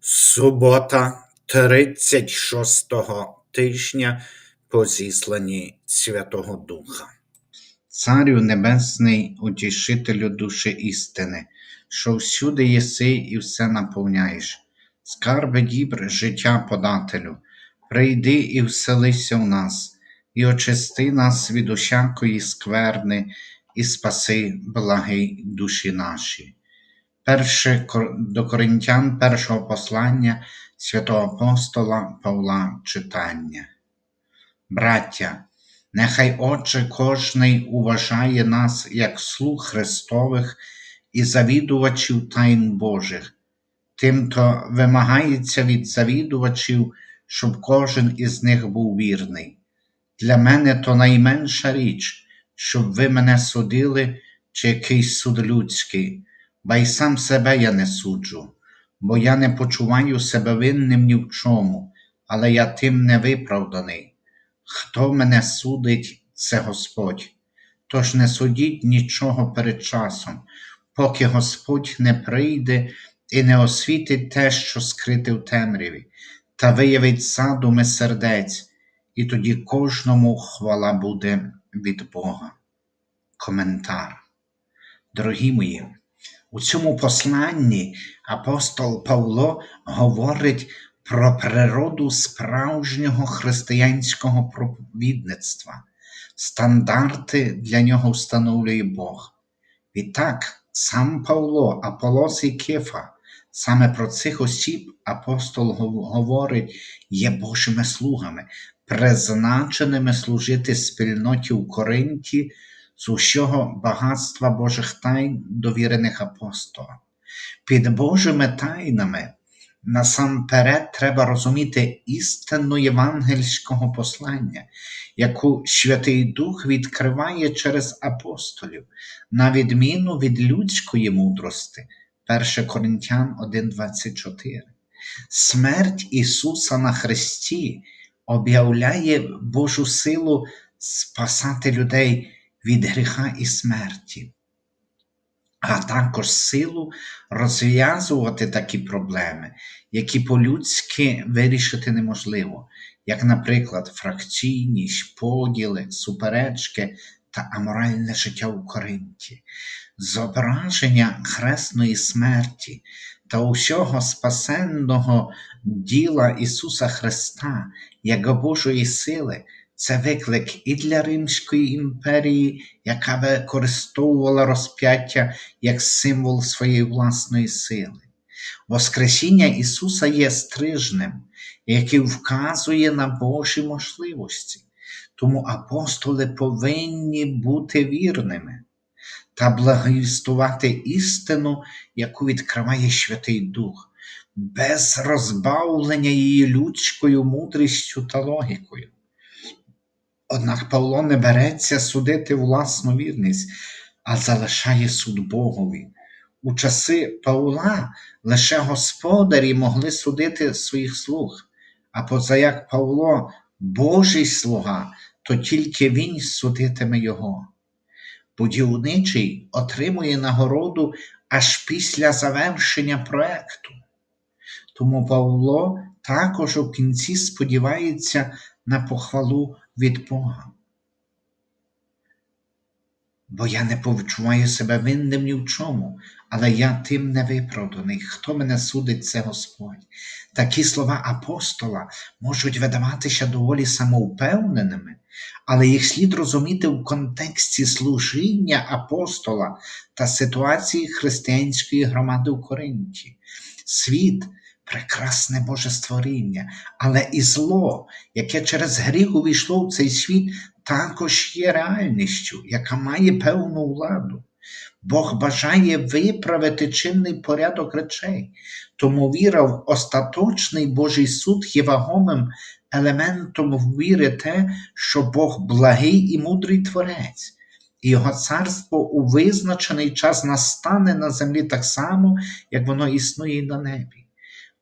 Субота 36-го тижня по зісланні Святого Духа. Царю Небесний, утішителю душі істини, що всюди єси і все наповняєш, скарби дібр життя подателю, прийди і вселися в нас, і очисти нас від усякої скверни, і спаси благий душі наші. Перше до Коринтян першого послання святого апостола Павла читання. Браття, нехай Отче кожний уважає нас як слуг Христових і завідувачів тайн Божих. Тимто вимагається від завідувачів, щоб кожен із них був вірний. Для мене то найменша річ, щоб ви мене судили чи якийсь суд людський, ба й сам себе я не суджу, бо я не почуваю себе винним ні в чому, але я тим не виправданий. Хто мене судить, це Господь. Тож не судіть нічого перед часом, поки Господь не прийде і не освітить те, що скрите в темряві, та виявить задуми сердець, і тоді кожному хвала буде від Бога. Коментар. Дорогі мої, у цьому посланні апостол Павло говорить про природу справжнього християнського проповідництва. Стандарти для нього встановлює Бог. Відтак, сам Павло, Аполос і Кефа, саме про цих осіб апостол говорить, є Божими слугами, призначеними служити спільноті в Коринті з усього багатства Божих тайн, довірених апостолам. Під Божими тайнами насамперед треба розуміти істину євангельського послання, яку Святий Дух відкриває через апостолів, на відміну від людської мудрости. 1 Коринтян 1,24. Смерть Ісуса на Христі об'являє Божу силу спасати людей від гріха і смерті, а також силу розв'язувати такі проблеми, які по-людськи вирішити неможливо, як, наприклад, фракційність, поділи, суперечки та аморальне життя у Коринті. Зображення хресної смерті та усього спасенного діла Ісуса Христа як Божої сили це виклик і для Римської імперії, яка використовувала розп'яття як символ своєї власної сили. Воскресіння Ісуса є стрижнем, який вказує на Божі можливості. Тому апостоли повинні бути вірними та благовістувати істину, яку відкриває Святий Дух, без розбавлення її людською мудрістю та логікою. Однак Павло не береться судити власну вірність, а залишає суд Богові. У часи Павла лише господарі могли судити своїх слуг, а позаяк Павло Божий слуга, то тільки він судитиме його. Будівничий отримує нагороду аж після завершення проекту. Тому Павло також у кінці сподівається на похвалу від Бога. Бо я не почуваю себе винним ні в чому, але я тим не виправданий. Хто мене судить, це Господь. Такі слова апостола можуть видаватися доволі самовпевненими, але їх слід розуміти в контексті служіння апостола та ситуації християнської громади у Коринті. Світ прекрасне Боже створіння, але і зло, яке через гріх увійшло в цей світ, також є реальністю, яка має певну владу. Бог бажає виправити чинний порядок речей, тому віра в остаточний Божий суд є вагомим елементом віри те, що Бог благий і мудрий творець, і його царство у визначений час настане на землі так само, як воно існує на небі.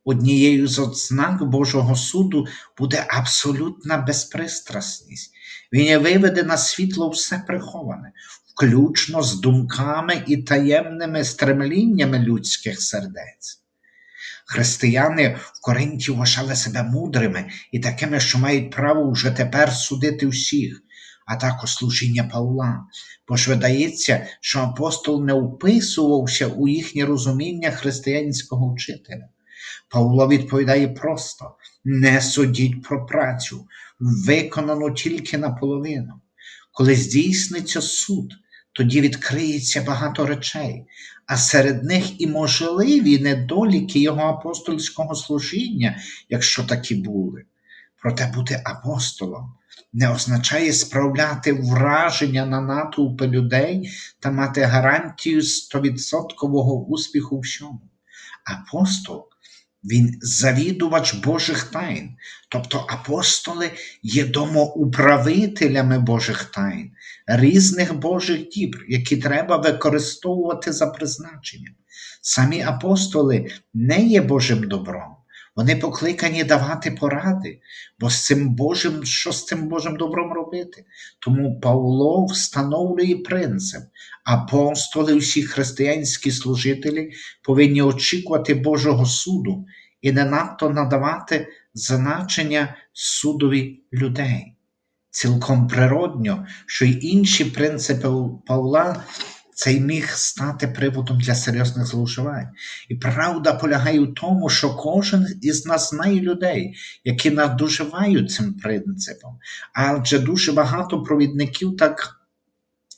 Однією з ознак Божого суду буде абсолютна безпристрасність. Він виведе на світло все приховане, включно з думками і таємними стремліннями людських сердець. Християни в Коринті вважали себе мудрими і такими, що мають право вже тепер судити всіх, а також служіння Павла. Бо ж видається, що апостол не вписувався у їхнє розуміння християнського вчителя. Павло відповідає просто: не судіть про працю, виконану тільки наполовину. Коли здійсниться суд, тоді відкриється багато речей, а серед них і можливі недоліки його апостольського служіння, якщо такі були. Проте бути апостолом не означає справляти враження на натовпи людей та мати гарантію стовідсоткового успіху всьому. Апостол він завідувач Божих тайн, тобто апостоли є домоуправителями Божих тайн, різних Божих дібр, які треба використовувати за призначенням. Самі апостоли не є Божим добром. Вони покликані давати поради, бо з цим Божим, що з цим Божим добром робити? Тому Павло встановлює принцип. Апостоли, всі християнські служителі повинні очікувати Божого суду і не надто надавати значення судові людей. Цілком природньо, що й інші принципи Павла цей міг стати приводом для серйозних зловживань. І правда полягає в тому, що кожен із нас знає людей, які надуживають цим принципом, адже дуже багато провідників так.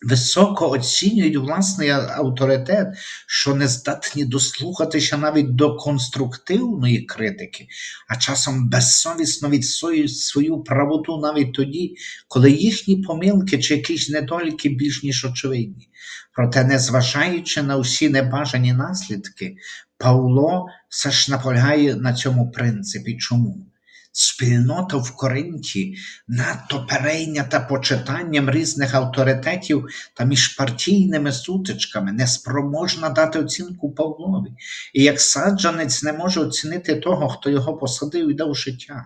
Високо оцінюють власний авторитет, що не здатні дослухатися навіть до конструктивної критики, а часом безсовісно відстоюють свою правоту навіть тоді, коли їхні помилки чи якісь недоліки більш ніж очевидні. Проте, незважаючи на всі небажані наслідки, Павло все ж наполягає на цьому принципі. Чому? Спільнота в Коринті надто перейнята почитанням різних авторитетів та міжпартійними сутичками, неспроможна дати оцінку Павлові, і як саджанець не може оцінити того, хто його посадив і дав життя.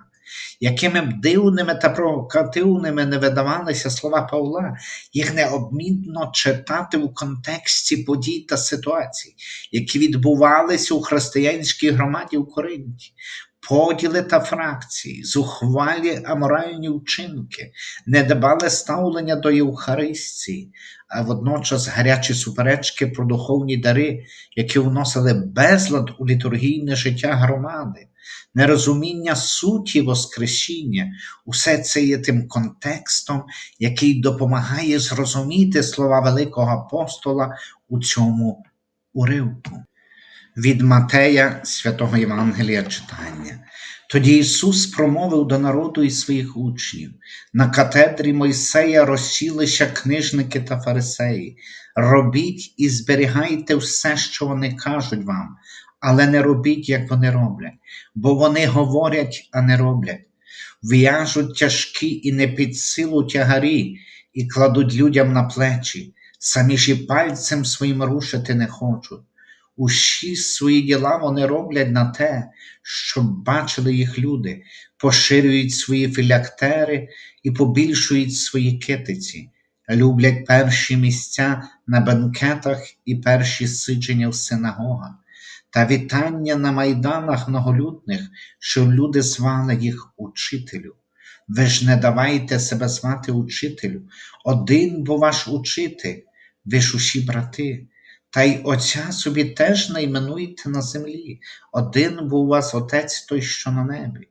Якими б дивними та провокативними не видавалися слова Павла, їх необмінно читати в контексті подій та ситуацій, які відбувалися у християнській громаді в Коринті поділи та фракції, зухвалі аморальні вчинки, недбале ставлення до Євхаристії, а водночас гарячі суперечки про духовні дари, які вносили безлад у літургійне життя громади, нерозуміння суті Воскресіння, усе це є тим контекстом, який допомагає зрозуміти слова великого апостола у цьому уривку від Матея святого Євангелія читання. Тоді Ісус промовив до народу і своїх учнів на катедрі Мойсея розсілися книжники та фарисеї. Робіть і зберігайте все, що вони кажуть вам, але не робіть, як вони роблять, бо вони говорять, а не роблять. В'яжуть тяжкі і не під силу тягарі, і кладуть людям на плечі, самі ж і пальцем своїм рушити не хочуть усі свої діла вони роблять на те, щоб бачили їх люди, поширюють свої філяктери і побільшують свої китиці, люблять перші місця на бенкетах і перші сидження в синагогах, та вітання на майданах многолюдних, що люди звали їх учителю. Ви ж не давайте себе звати учителю, один бо ваш учитель, ви ж усі брати. Та й Отця собі теж найменуйте на землі. Один був у вас Отець той, що на небі,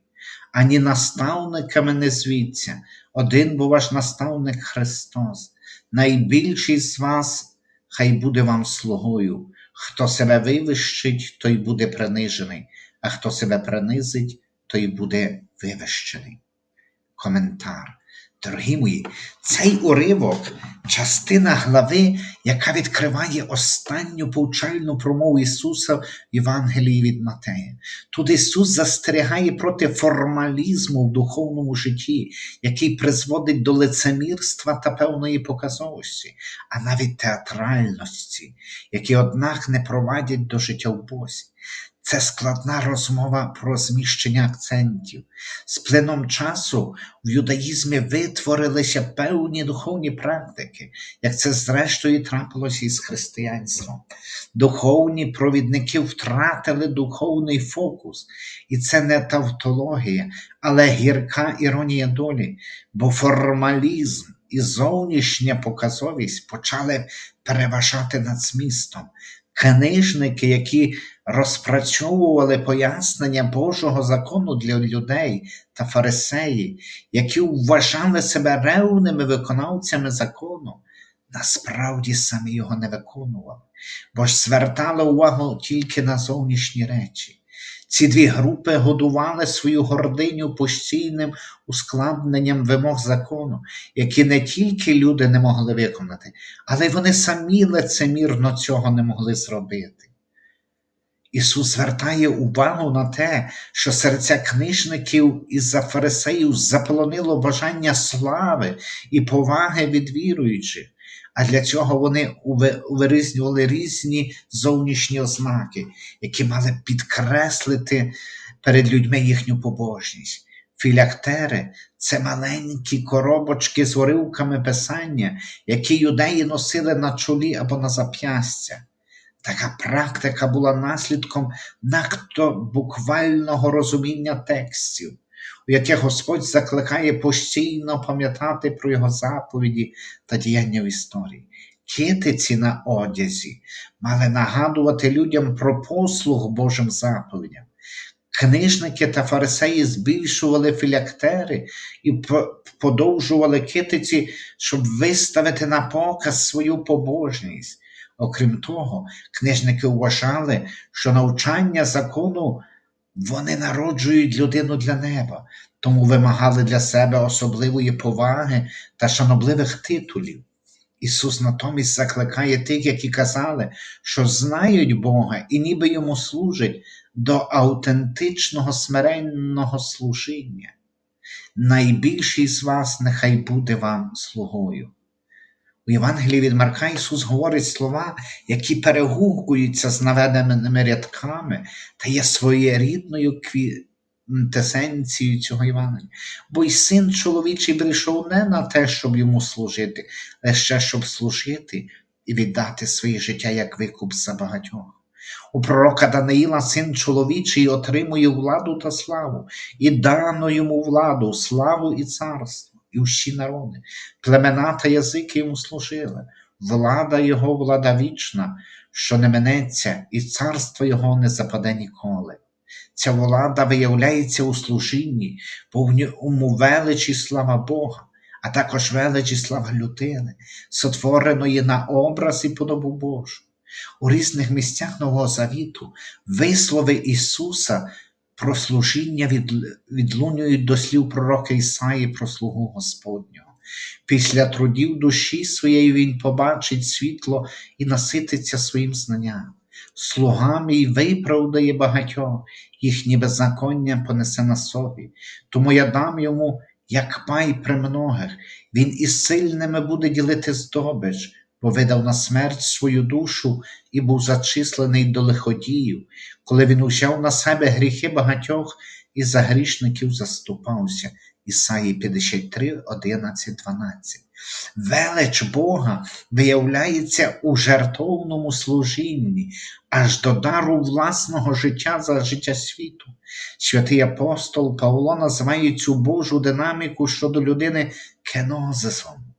ані наставниками не звіться, один був ваш наставник Христос. Найбільший з вас хай буде вам слугою. Хто себе вивищить, той буде принижений, а хто себе принизить, той буде вивищений. Коментар. Дорогі мої, цей уривок частина глави, яка відкриває останню повчальну промову Ісуса в Євангелії від Матея. Тут Ісус застерігає проти формалізму в духовному житті, який призводить до лицемірства та певної показовості, а навіть театральності, які, однак, не провадять до життя в Бозі. Це складна розмова про зміщення акцентів. З плином часу в юдаїзмі витворилися певні духовні практики, як це зрештою трапилося із християнством. Духовні провідники втратили духовний фокус, і це не тавтологія, але гірка іронія долі, бо формалізм і зовнішня показовість почали переважати над змістом. Книжники, які розпрацьовували пояснення Божого закону для людей та фарисеї, які вважали себе ревними виконавцями закону, насправді самі його не виконували, бо ж звертали увагу тільки на зовнішні речі. Ці дві групи годували свою гординю постійним ускладненням вимог закону, які не тільки люди не могли виконати, але й вони самі лицемірно цього не могли зробити. Ісус звертає увагу на те, що серця книжників і за фарисеїв заполонило бажання слави і поваги від віруючих, а для цього вони увиризнювали різні зовнішні ознаки, які мали підкреслити перед людьми їхню побожність. Філяктери це маленькі коробочки з уривками писання, які юдеї носили на чолі або на зап'ястя. Така практика була наслідком надто буквального розуміння текстів, яких Господь закликає постійно пам'ятати про його заповіді та діяння в історії. Китиці на одязі мали нагадувати людям про послуг Божим заповідям. Книжники та фарисеї збільшували філяктери і подовжували китиці, щоб виставити на показ свою побожність. Окрім того, книжники вважали, що навчання закону вони народжують людину для неба, тому вимагали для себе особливої поваги та шанобливих титулів. Ісус натомість закликає тих, які казали, що знають Бога і ніби йому служать до аутентичного смиренного служіння. Найбільший з вас нехай буде вам слугою. У Євангелії від Марка Ісус говорить слова, які перегукуються з наведеними рядками та є своєрідною квінтесенцією цього Євангелія. Бо й син чоловічий прийшов не на те, щоб йому служити, лише щоб служити і віддати своє життя як викуп за багатьох. У пророка Даниїла син чоловічий отримує владу та славу, і дано йому владу, славу і царство і всі народи, племена та язики йому служили, влада Його влада вічна, що не минеться, і царство Його не западе ніколи. Ця влада виявляється у служінні, повному величі слава Бога, а також величі слава людини, сотвореної на образ і подобу Божу. У різних місцях Нового Завіту вислови Ісуса про служіння від, відлунюють до слів пророка Ісаї про слугу Господнього. Після трудів душі своєї Він побачить світло і насититься своїм знанням. Слуга мій виправдає багатьох, їхні беззаконня понесе на собі, тому я дам йому, як пай при многих, він із сильними буде ділити здобич бо видав на смерть свою душу і був зачислений до лиходіїв, коли він узяв на себе гріхи багатьох і за грішників заступався. Ісаї 53, 11, 12. Велич Бога виявляється у жертовному служінні, аж до дару власного життя за життя світу. Святий апостол Павло називає цю Божу динаміку щодо людини кенозисом.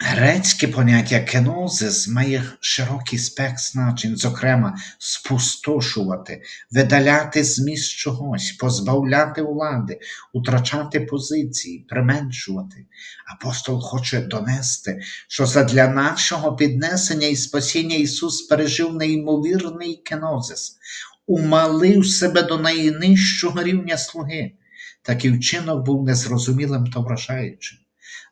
Грецьке поняття кенозис має широкий спектр значень, зокрема, спустошувати, видаляти зміст чогось, позбавляти влади, утрачати позиції, применшувати. Апостол хоче донести, що задля нашого піднесення і спасіння Ісус пережив неймовірний кенозис, умалив себе до найнижчого рівня слуги. Такий вчинок був незрозумілим та вражаючим.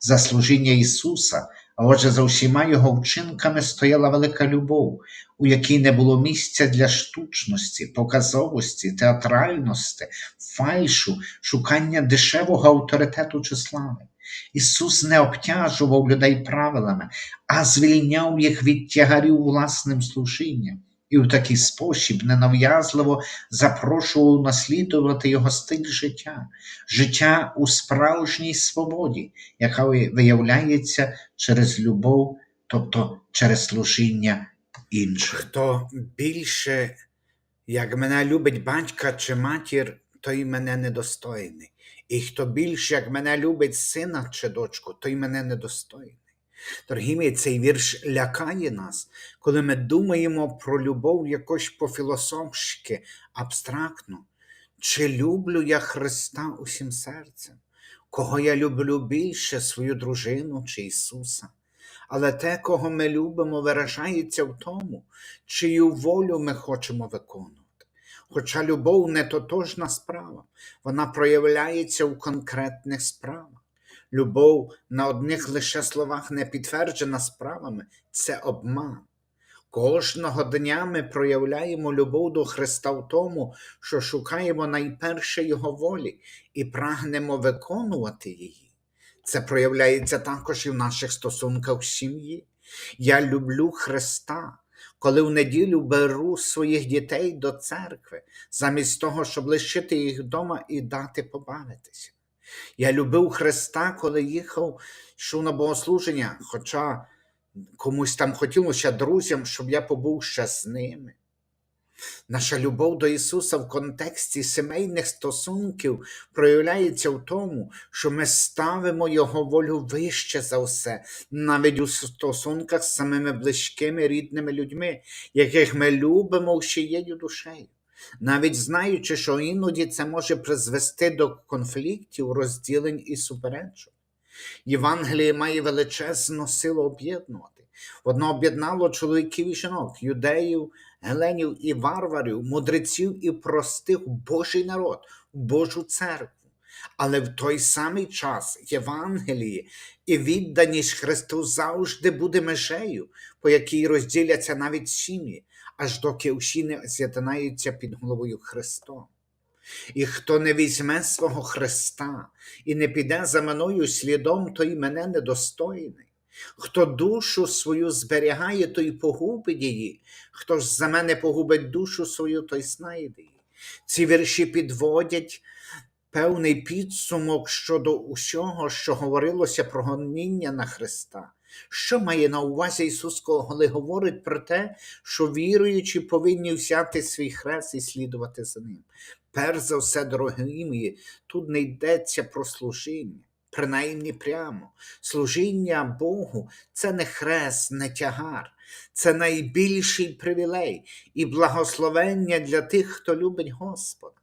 За служіння Ісуса, а отже, за всіма Його вчинками стояла велика любов, у якій не було місця для штучності, показовості, театральності, фальшу, шукання дешевого авторитету чи слави. Ісус не обтяжував людей правилами, а звільняв їх від тягарів власним служінням. І в такий спосіб ненав'язливо запрошував наслідувати його стиль життя, життя у справжній свободі, яка виявляється через любов, тобто через служіння іншим. Хто більше, як мене любить батька чи матір, той мене недостойний. І хто більше, як мене любить сина чи дочку, той мене недостойний. Дорогі мої, цей вірш лякає нас, коли ми думаємо про любов якось по-філософськи, абстрактно. Чи люблю я Христа усім серцем? Кого я люблю більше, свою дружину чи Ісуса? Але те, кого ми любимо, виражається в тому, чию волю ми хочемо виконувати. Хоча любов не тотожна справа, вона проявляється у конкретних справах. Любов на одних лише словах не підтверджена справами це обман. Кожного дня ми проявляємо любов до Христа в тому, що шукаємо найперше Його волі і прагнемо виконувати її. Це проявляється також і в наших стосунках в сім'ї. Я люблю Христа, коли в неділю беру своїх дітей до церкви, замість того, щоб лишити їх вдома і дати побавитися. Я любив Христа, коли їхав, йшов на богослуження, хоча комусь там хотілося друзям, щоб я побув ще з ними. Наша любов до Ісуса в контексті сімейних стосунків проявляється в тому, що ми ставимо Його волю вище за все, навіть у стосунках з самими близькими рідними людьми, яких ми любимо всією душею. Навіть знаючи, що іноді це може призвести до конфліктів, розділень і суперечок. Євангеліє має величезну силу об'єднувати. Воно об'єднало чоловіків і жінок, юдеїв, геленів і варварів, мудреців і простих в Божий народ, Божу церкву. Але в той самий час Євангеліє і відданість Христу завжди буде межею, по якій розділяться навіть сім'ї, аж доки усі не з'єднаються під головою Христом. І хто не візьме свого Христа і не піде за мною слідом, той мене недостойний. Хто душу свою зберігає, той погубить її, хто ж за мене погубить душу свою, той знайде її. Ці вірші підводять певний підсумок щодо усього, що говорилося про гоніння на Христа. Що має на увазі Ісус, коли говорить про те, що віруючі повинні взяти свій хрест і слідувати за ним? Перш за все, дорогі мої, тут не йдеться про служіння, принаймні прямо. Служіння Богу це не хрест, не тягар, це найбільший привілей і благословення для тих, хто любить Господа.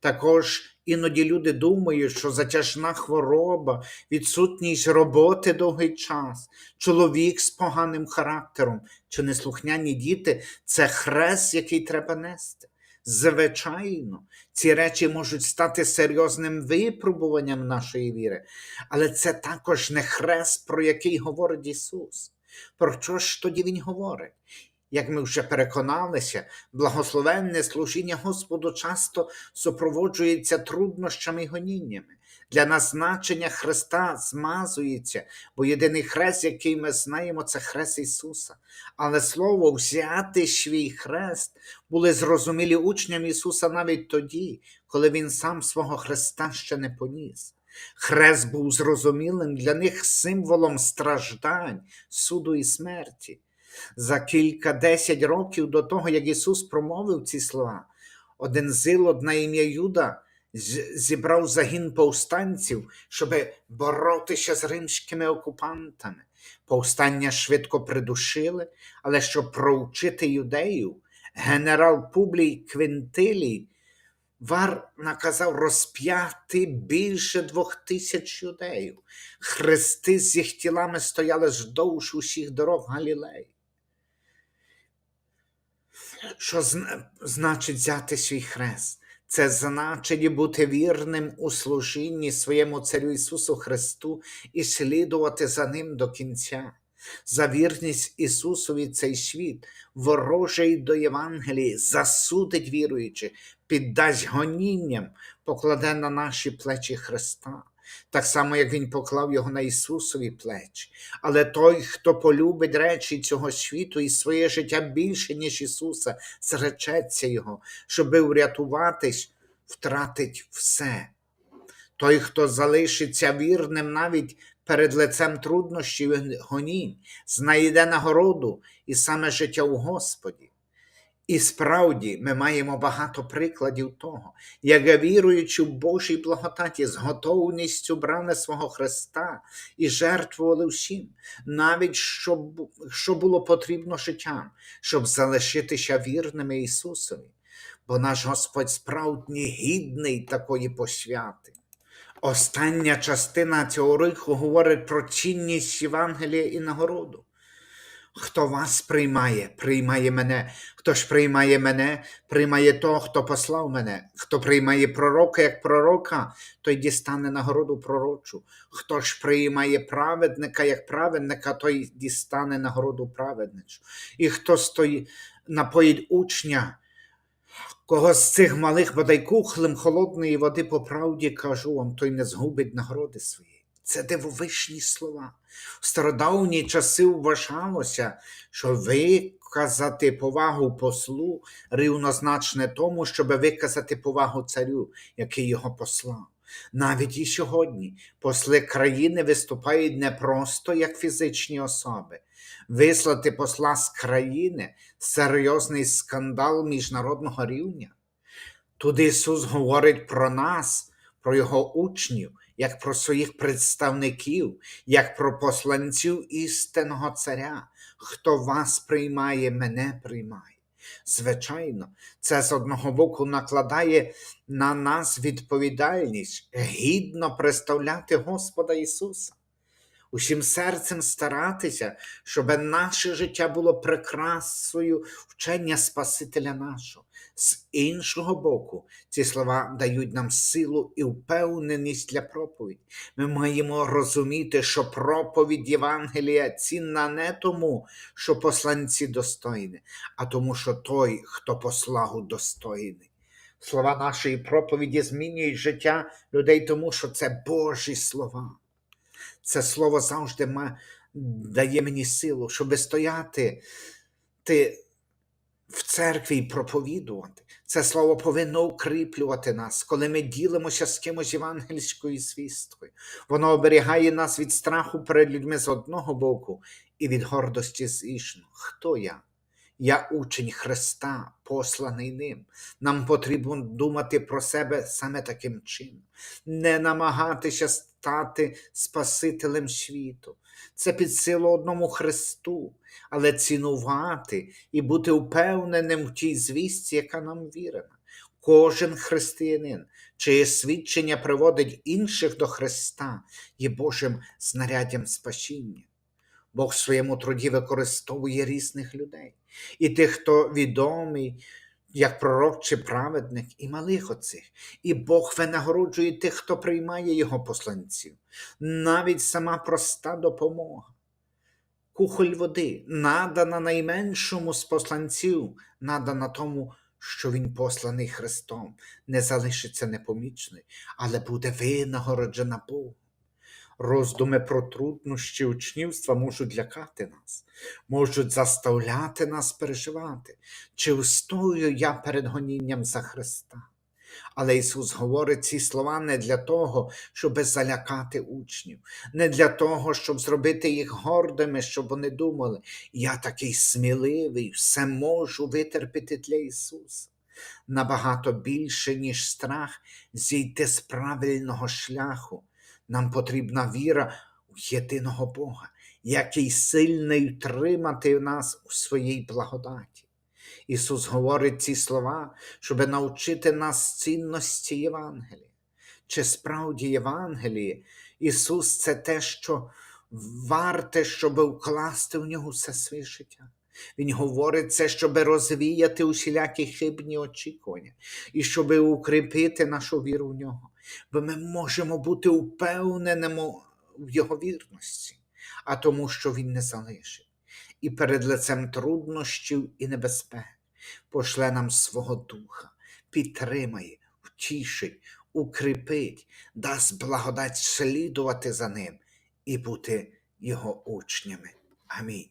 Також іноді люди думають, що затяжна хвороба, відсутність роботи довгий час, чоловік з поганим характером чи неслухняні діти це хрест, який треба нести. Звичайно, ці речі можуть стати серйозним випробуванням нашої віри, але це також не хрест, про який говорить Ісус. Про що ж тоді Він говорить? Як ми вже переконалися, благословенне служіння Господу часто супроводжується труднощами й гоніннями. Для нас значення Христа змазується, бо єдиний хрест, який ми знаємо, це хрест Ісуса. Але слово взяти свій хрест були зрозумілі учням Ісуса навіть тоді, коли Він сам свого Христа ще не поніс. Хрест був зрозумілим для них символом страждань, суду і смерті. За кілька десять років до того, як Ісус промовив ці слова, один зилот на ім'я Юда зібрав загін повстанців, щоб боротися з римськими окупантами. Повстання швидко придушили, але щоб проучити юдеїв, генерал Публій Квинтилій Вар наказав розп'яти більше двох тисяч юдеїв. Хрести з їх тілами стояли вздовж усіх дорог Галілеї. Що значить взяти свій хрест? Це значить бути вірним у служінні своєму Царю Ісусу Христу і слідувати за Ним до кінця. За вірність Ісусові цей світ, ворожий до Євангелії, засудить віруючи, піддасть гонінням, покладе на наші плечі Христа. Так само, як Він поклав його на Ісусові плечі. Але той, хто полюбить речі цього світу і своє життя більше, ніж Ісуса, зречеться Його, щоби врятуватись, втратить все. Той, хто залишиться вірним навіть перед лицем труднощів і гонінь, знайде нагороду і саме життя у Господі. І справді ми маємо багато прикладів того, як віруючи в Божій благодаті з готовністю брали свого Христа і жертвували всім, навіть що, що було потрібно життям, щоб залишитися вірними Ісусові, бо наш Господь справді гідний такої посвяти. Остання частина цього риху говорить про цінність Євангелія і нагороду. Хто вас приймає, приймає мене. Хто ж приймає мене, приймає того, хто послав мене. Хто приймає пророка як пророка, той дістане нагороду пророчу. Хто ж приймає праведника як праведника, той дістане нагороду праведничу. І хто стоїть, напоїть учня, кого з цих малих бодай кухлем холодної води по правді кажу вам, той не згубить нагороди своєї. Це дивовишні слова. В стародавні часи вважалося, що виказати повагу послу рівнозначне тому, щоб виказати повагу царю, який його послав. Навіть і сьогодні посли країни виступають не просто як фізичні особи. Вислати посла з країни серйозний скандал міжнародного рівня. Тут Ісус говорить про нас, про Його учнів, як про своїх представників, як про посланців істинного царя. Хто вас приймає, мене приймає. Звичайно, це з одного боку накладає на нас відповідальність гідно представляти Господа Ісуса. Усім серцем старатися, щоб наше життя було прикрасою вчення Спасителя нашого. З іншого боку, ці слова дають нам силу і впевненість для проповіді. Ми маємо розуміти, що проповідь Євангелія цінна не тому, що посланці достойні, а тому, що той, хто послагу достойний. Слова нашої проповіді змінюють життя людей, тому що це Божі слова. Це слово завжди дає мені силу, щоб стояти ти, в церкві проповідувати. Це слово повинно укріплювати нас, коли ми ділимося з кимось євангельською свісткою. Воно оберігає нас від страху перед людьми з одного боку і від гордості з іншого. Хто я? Я учень Христа, посланий ним. Нам потрібно думати про себе саме таким чином, не намагатися стати Спасителем світу. Це під силу одному Христу, але цінувати і бути впевненим в тій звістці, яка нам вірена. Кожен християнин, чиє свідчення приводить інших до Христа, є Божим знаряддям спасіння. Бог в своєму труді використовує різних людей, і тих, хто відомий, як пророк чи праведник, і малих оцих. І Бог винагороджує тих, хто приймає його посланців. Навіть сама проста допомога. Кухоль води, надана найменшому з посланців, надана тому, що він посланий Христом, не залишиться непомічною, але буде винагороджена Богом. Роздуми про труднощі учнівства можуть лякати нас, можуть заставляти нас переживати, чи встою я перед гонінням за Христа. Але Ісус говорить ці слова не для того, щоб залякати учнів, не для того, щоб зробити їх гордими, щоб вони думали, я такий сміливий, все можу витерпіти для Ісуса. Набагато більше, ніж страх, зійти з правильного шляху. Нам потрібна віра у єдиного Бога, який сильний втримати нас у своїй благодаті. Ісус говорить ці слова, щоб навчити нас цінності Євангелія. Чи справді Євангеліє, Ісус це те, що варте, щоб вкласти в нього все своє життя. Він говорить це, щоб розвіяти усілякі хибні очікування і щоб укріпити нашу віру в нього. Бо ми можемо бути впевненими в Його вірності, а тому, що Він не залишить. І перед лицем труднощів і небезпек пошле нам свого духа, підтримає, втішить, укріпить, дасть благодать слідувати за ним і бути його учнями. Амінь.